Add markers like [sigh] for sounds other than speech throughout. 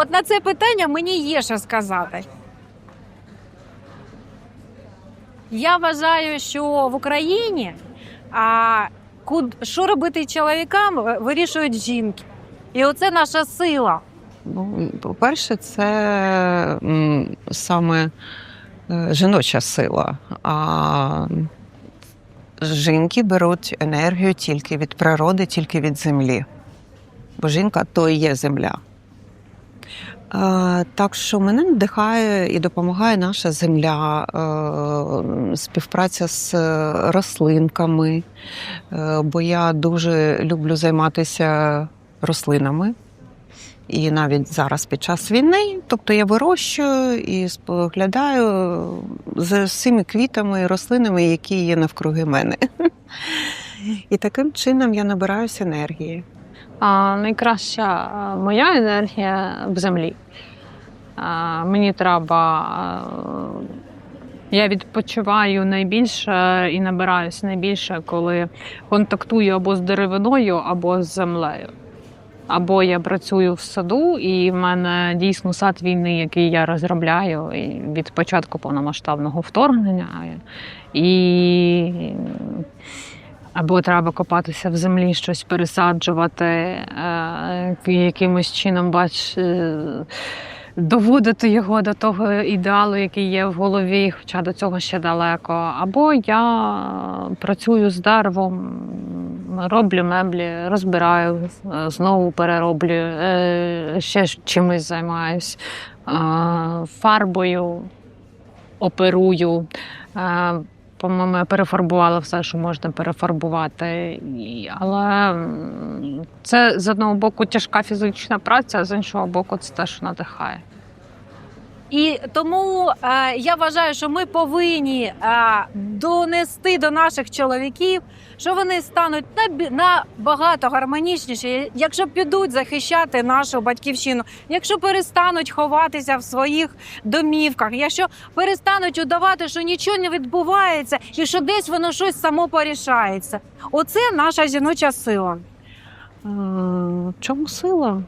От на це питання мені є що сказати. Я вважаю, що в Україні а, куд, що робити чоловікам, е, вирішують жінки. І оце наша сила. Ну, по-перше, це саме е, жіноча сила. А жінки беруть енергію тільки від природи, тільки від землі. Бо жінка то і є земля. Е, Так що мене надихає і допомагає наша земля, е, співпраця з е, рослинками, бо я дуже люблю займатися рослинами. І навіть зараз під час війни, тобто я вирощую і споглядаю за всіми квітами і рослинами, які є навкруги мене. [laughs] І таким чином я набираюся енергії. А, найкраща моя енергія в землі. А, мені треба. Я відпочиваю найбільше і набираюся найбільше, коли контактую або з деревиною, або з землею. Або я працюю в саду, і в мене дійсно сад війни, який я розробляю від початку повномасштабного вторгнення. І або треба копатися в землі, щось пересаджувати, е, якимось чином, бач, е, доводити його до того ідеалу, який є в голові, хоча до цього ще далеко. Або я працюю з деревом, роблю меблі, розбираю, е, знову перероблю, ще чимось займаюсь, фарбою, оперую. По-моєму, я перефарбувала все, що можна перефарбувати. Але це з одного боку тяжка фізична праця, а з іншого боку, це те, що надихає. І тому е, я вважаю, що ми повинні е, донести до наших чоловіків, що вони стануть набагато гармонічніші, якщо підуть захищати нашу батьківщину, якщо перестануть ховатися в своїх домівках, якщо перестануть удавати, що нічого не відбувається, і що десь воно щось само порішається. Оце наша жіноча сила. Е, чому сила?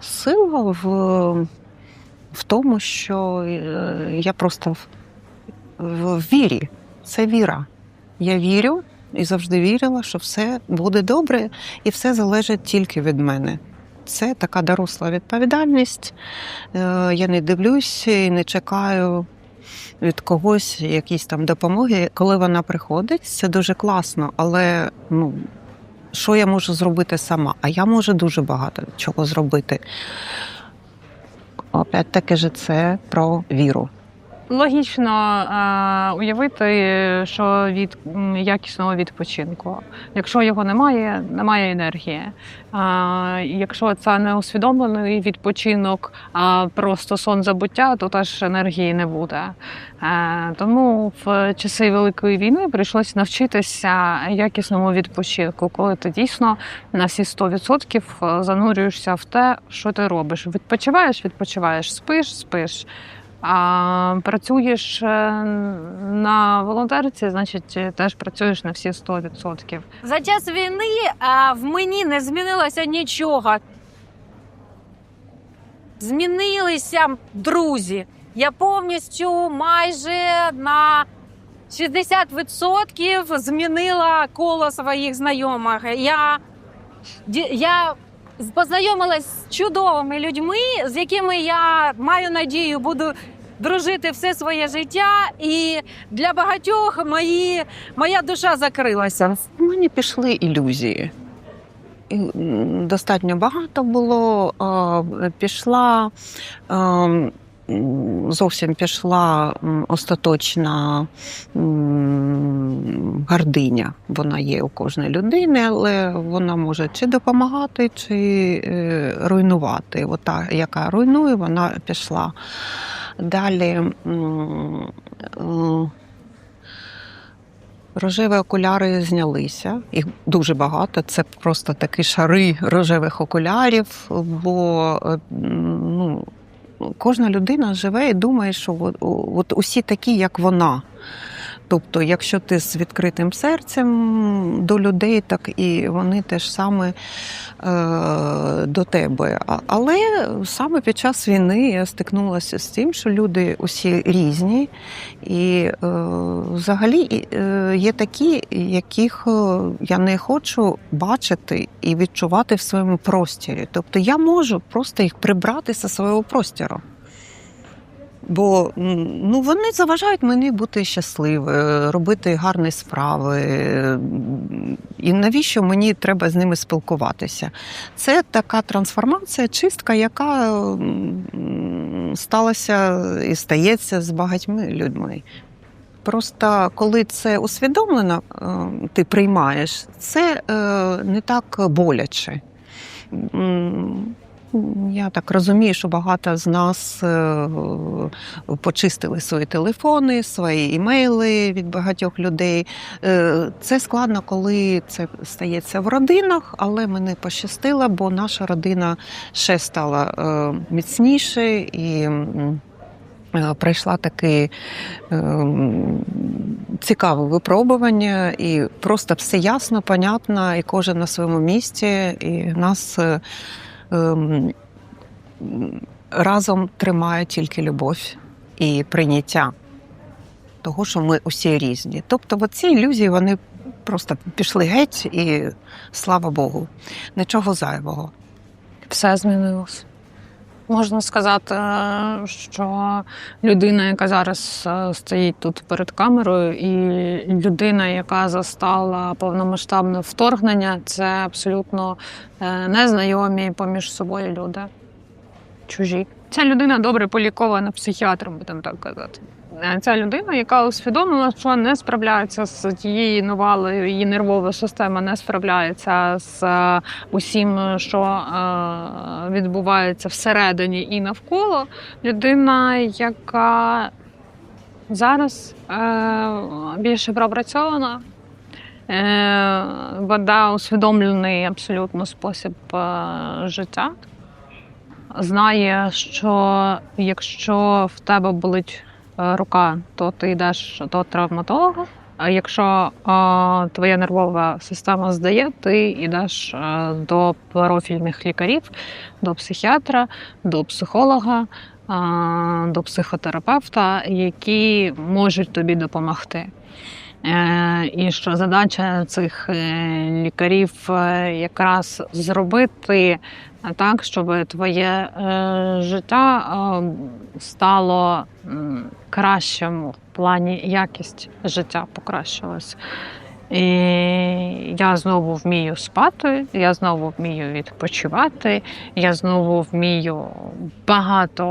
Сила в, в тому, що е, я просто в, вірі. Це віра. Я вірю і завжди вірила, що все буде добре і все залежить тільки від мене. Це така доросла відповідальність. Е, Я не дивлюсь і не чекаю від когось якісь там допомоги. Коли вона приходить, це дуже класно, але ну, що я можу зробити сама? А я можу дуже багато чого зробити. Опять таки же це про віру. Логічно е, уявити, що від якісного відпочинку. Якщо його немає, немає енергії. Е, якщо це не усвідомлений відпочинок, а просто сон забуття, то теж енергії не буде. Е, тому в часи Великої війни прийшлося навчитися якісному відпочинку, коли ти дійсно на всі 100% занурюєшся в те, що ти робиш. Відпочиваєш, відпочиваєш, спиш, спиш. А працюєш е, на волонтерці, значить, е, теж працюєш на всі 100%. За час війни а, в мені не змінилося нічого. Змінилися друзі. Я повністю майже на 60% змінила коло своїх знайомих. Я, я познайомилась з чудовими людьми, з якими я маю надію буду дружити все своє життя. І для багатьох мої, моя душа закрилася. У мене пішли ілюзії. Достатньо багато було. Пішла зовсім пішла остаточна гординя. Вона є у кожної людини, але вона може чи допомагати, чи е, руйнувати. Ота, яка руйнує, вона пішла. Далі. Рожеві окуляри знялися, їх дуже багато. Це просто такі шари рожевих окулярів. Бо е, ну, кожна людина живе і думає, що от, от усі такі, як вона. Тобто, якщо ти з відкритим серцем до людей, так і вони теж саме е, до тебе. Але саме під час війни я стикнулася з тим, що люди усі різні, і е, взагалі е, є такі, яких е, я не хочу бачити і відчувати в своєму простірі. Тобто я можу просто їх прибрати зі свого простіру. Бо ну, вони заважають мені бути щасливою, робити гарні справи. І навіщо мені треба з ними спілкуватися? Це така трансформація, чистка, яка сталася і стається з багатьма людьми. Просто коли це усвідомлено, е, ти приймаєш, це е, не так боляче. Я так розумію, що багато з нас е, почистили свої телефони, свої імейли від багатьох людей. Е, Це складно, коли це стається в родинах, але мене пощастило, бо наша родина ще стала е, міцніше і. Пройшла таке цікаве випробування, і просто все ясно, понятно, і кожен на своєму місці, і нас разом тримає тільки любов і прийняття того, що ми усі різні. Тобто, ці ілюзії вони просто пішли геть, і слава Богу, нічого зайвого. все змінилось. Можна сказати, що людина, яка зараз е, стоїть тут перед камерою, і людина, яка застала повномасштабне вторгнення, це абсолютно е, незнайомі поміж собою люди. Чужі. Ця людина добре полікована психіатром, будемо так казати. Е, Ця людина, яка усвідомила, що не справляється з тією навалою, її нервова система не справляється з е, усім, що е, відбувається всередині і навколо. Людина, яка зараз більше пропрацьована, веде усвідомлений абсолютно спосіб життя. Знає, що якщо в тебе болить рука, то ти йдеш до травматолога. А якщо е, твоя нервова система здає, ти йдеш е, до профільних лікарів, до психіатра, до психолога, е, до психотерапевта, які можуть тобі допомогти. Е, І що задача цих е, лікарів е, якраз зробити так, щоб твоє е, життя е, стало м, кращим в плані якість життя покращилась. І я знову вмію спати, я знову вмію відпочивати, я знову вмію багато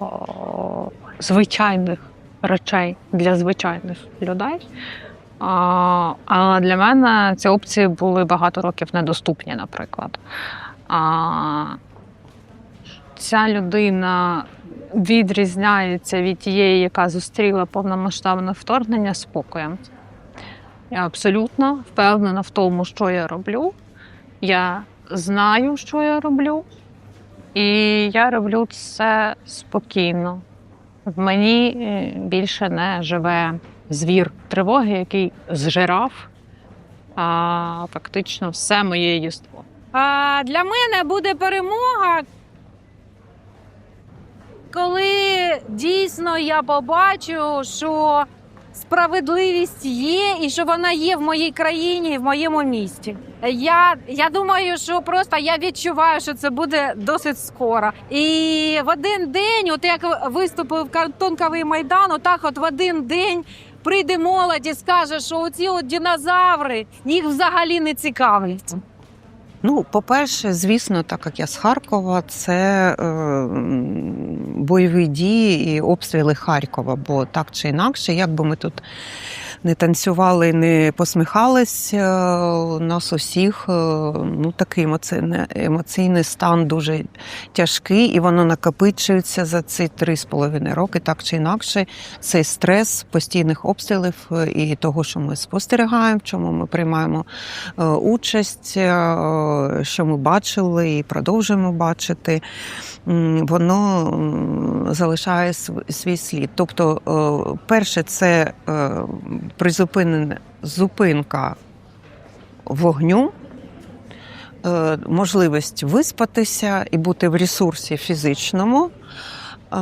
о, звичайних речей для звичайних людей. Але для мене ці опції були багато років недоступні, наприклад. А, ця людина відрізняється від тієї, яка зустріла повномасштабне вторгнення спокоєм. Я абсолютно впевнена в тому, що я роблю. Я знаю, що я роблю, і я роблю це спокійно. В мені е, більше не живе звір тривоги, який зжирав а, фактично все моє єство. А для мене буде перемога, коли дійсно я побачу, що справедливість є і що вона є в моїй країні, і в моєму місті. Я, я думаю, що просто я відчуваю, що це буде досить скоро. І в один день, от як виступив картонковий майдан, отак от в один день. Прийде молодь і скаже, що оці от динозаври їх взагалі не цікавлять. Ну, по-перше, звісно, так як я з Харкова, це е, бойові дії і обстріли Харкова. Бо так чи інакше, як би ми тут не танцювали, не посміхались, е, нас усіх е, ну, такий емоційний, емоційний стан дуже тяжкий, і воно накопичується за ці три з половиною роки, так чи інакше. Цей стрес постійних обстрілів е, і того, що ми спостерігаємо, чому ми приймаємо участь, що ми бачили і продовжуємо бачити, воно залишає св- свій слід. Тобто, перше, це призупинена зупинка вогню, е, можливість виспатися і бути в ресурсі фізичному. Е,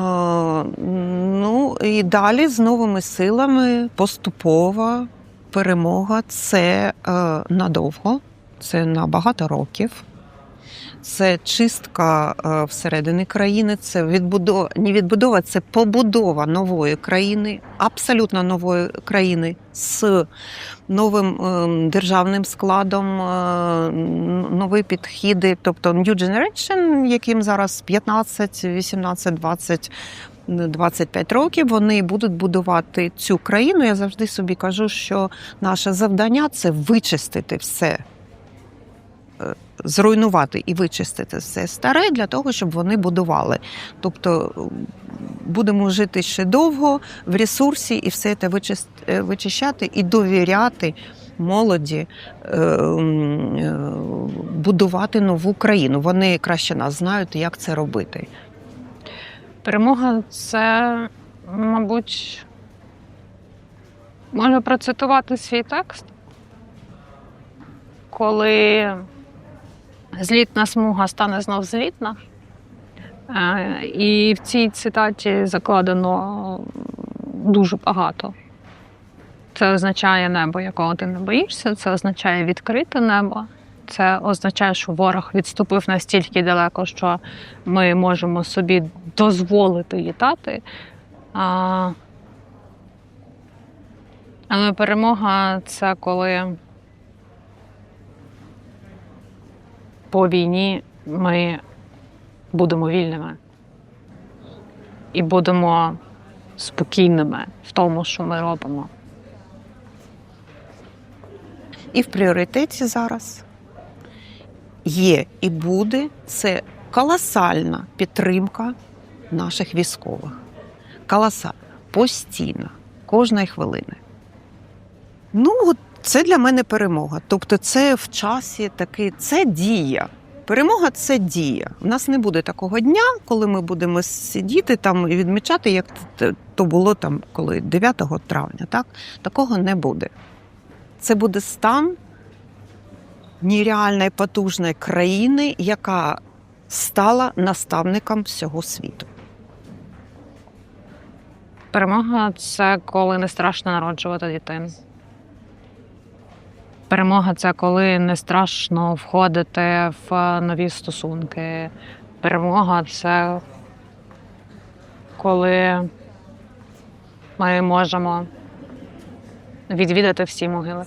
Ну і далі з новими силами поступова перемога це е, надовго, це на багато років. Це чистка е, всередині країни, це відбудова, не відбудова, це побудова нової країни, абсолютно нової країни з новим е, державним складом, е, нові підходи, тобто New Generation, яким зараз 15, 18, 20, 25 років, вони будуть будувати цю країну. Я завжди собі кажу, що наше завдання це вичистити все зруйнувати і вичистити все старе для того, щоб вони будували. Тобто будемо жити ще довго в ресурсі і все це е, вичищати і довіряти молоді е, е, будувати нову країну. Вони краще нас знають, як це робити. Перемога це, мабуть, можу процитувати свій текст, коли злітна смуга стане знов злітна. Е, І в цій цитаті закладено дуже багато. Це означає небо, якого ти не боїшся, це означає відкрите небо. Це означає, що ворог відступив настільки далеко, що ми можемо собі дозволити літати. Але перемога це коли по війні ми будемо вільними і будемо спокійними в тому, що ми робимо. І в пріоритеті зараз є і буде це колосальна підтримка наших військових. Колосальна, постійна, кожної хвилини. Ну, от це для мене перемога. Тобто, це в часі такий, це дія. Перемога це дія. У нас не буде такого дня, коли ми будемо сидіти там і відмічати, як то було там, коли 9 травня. Так? Такого не буде. Це буде стан нереальної потужної країни, яка стала наставником всього світу. Перемога це коли не страшно народжувати дитину. Перемога це коли не страшно входити в нові стосунки. Перемога це коли ми можемо відвідати всі могили.